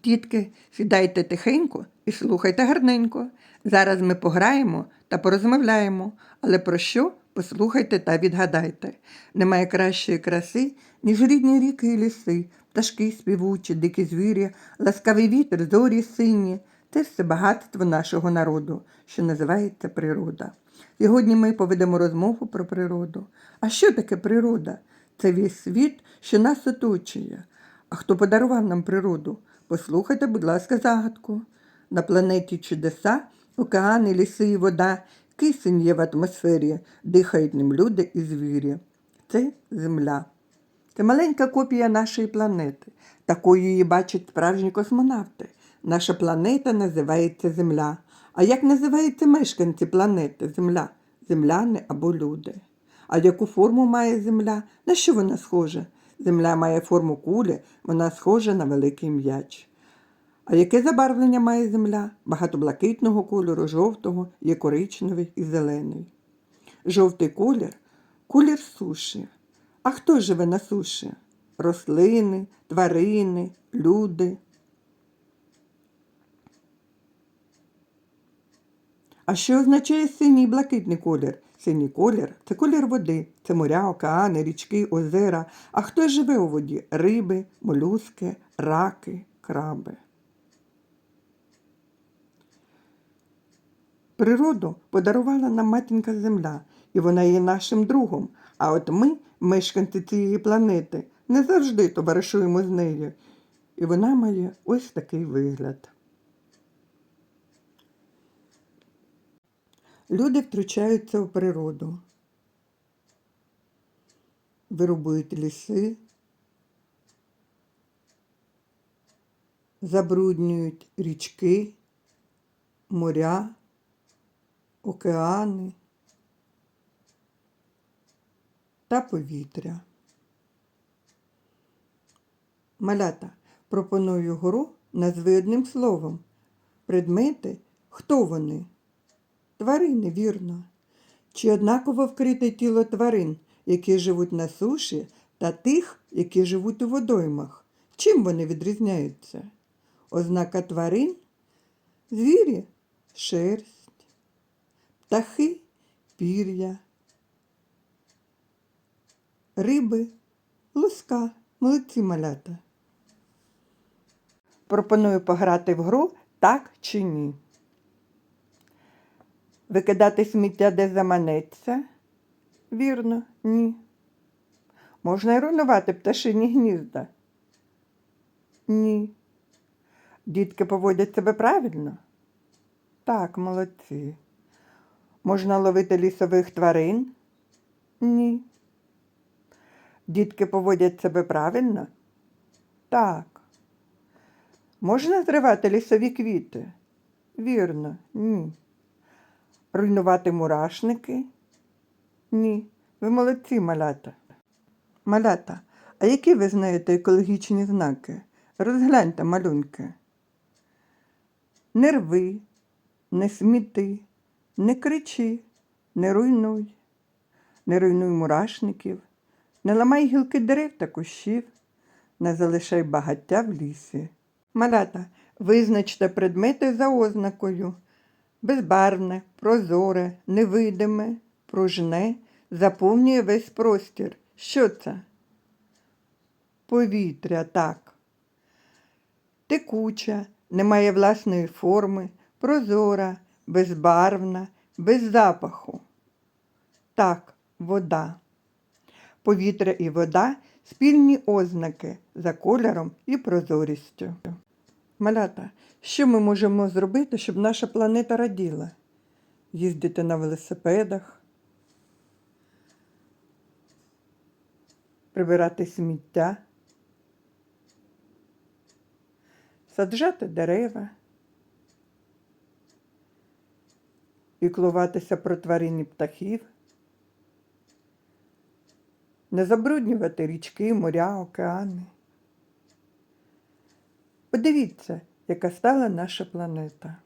Тітки, сідайте тихенько і слухайте гарненько. Зараз ми пограємо та порозмовляємо, але про що послухайте та відгадайте. Немає кращої краси, ніж рідні ріки і ліси, пташки співучі, дикі звірі, ласкавий вітер, зорі сині. Це все багатство нашого народу, що називається природа. Сьогодні ми поведемо розмову про природу. А що таке природа? Це весь світ, що нас оточує. А хто подарував нам природу? Послухайте, будь ласка, загадку. На планеті чудеса, океани, ліси і вода, кисень є в атмосфері, дихають ним люди і звірі. Це земля. Це маленька копія нашої планети. Такою її бачать справжні космонавти. Наша планета називається Земля. А як називаються мешканці планети Земля? Земляни або люди. А яку форму має Земля? На що вона схожа? Земля має форму кулі, вона схожа на великий м'яч. А яке забарвлення має земля? Багато блакитного кольору, жовтого, є коричневий і зелений. Жовтий колір колір суші. А хто живе на суші? Рослини, тварини, люди. А що означає синій і блакитний колір? Синій колір це колір води, це моря, океани, річки, озера. А хто живе у воді? Риби, молюски, раки, краби. Природу подарувала нам матінка Земля, і вона є нашим другом. А от ми, мешканці цієї планети, не завжди товаришуємо з нею. І вона має ось такий вигляд. Люди втручаються в природу, вирубують ліси, забруднюють річки, моря, океани та повітря. Малята, пропоную гру назви одним словом. Предмети, хто вони? Тварини, вірно. Чи однаково вкрите тіло тварин, які живуть на суші, та тих, які живуть у водоймах? Чим вони відрізняються? Ознака тварин звірі шерсть, птахи пір'я, риби луска, молодці малята. Пропоную пограти в гру так чи ні. Викидати сміття де заманеться? Вірно, ні. Можна й руйнувати пташині гнізда? Ні. Дітки поводять себе правильно? Так, молодці. Можна ловити лісових тварин? Ні. Дітки поводять себе правильно? Так. Можна зривати лісові квіти? Вірно, ні. Руйнувати мурашники? Ні. Ви молодці, малята. Малята, а які ви знаєте екологічні знаки? Розгляньте малюнки. Не рви, не сміти, не кричи, не руйнуй, не руйнуй мурашників, не ламай гілки дерев та кущів, не залишай багаття в лісі. Малята, визначте предмети за ознакою безбарвне, прозоре, невидиме, пружне, заповнює весь простір. Що це? Повітря, так. Текуча, не має власної форми, прозора, безбарвна, без запаху. Так, вода. Повітря і вода спільні ознаки за кольором і прозорістю. Малята, що ми можемо зробити, щоб наша планета раділа? Їздити на велосипедах, прибирати сміття, саджати дерева, піклуватися про тварин і птахів, не забруднювати річки, моря, океани. Подивіться, яка стала наша планета.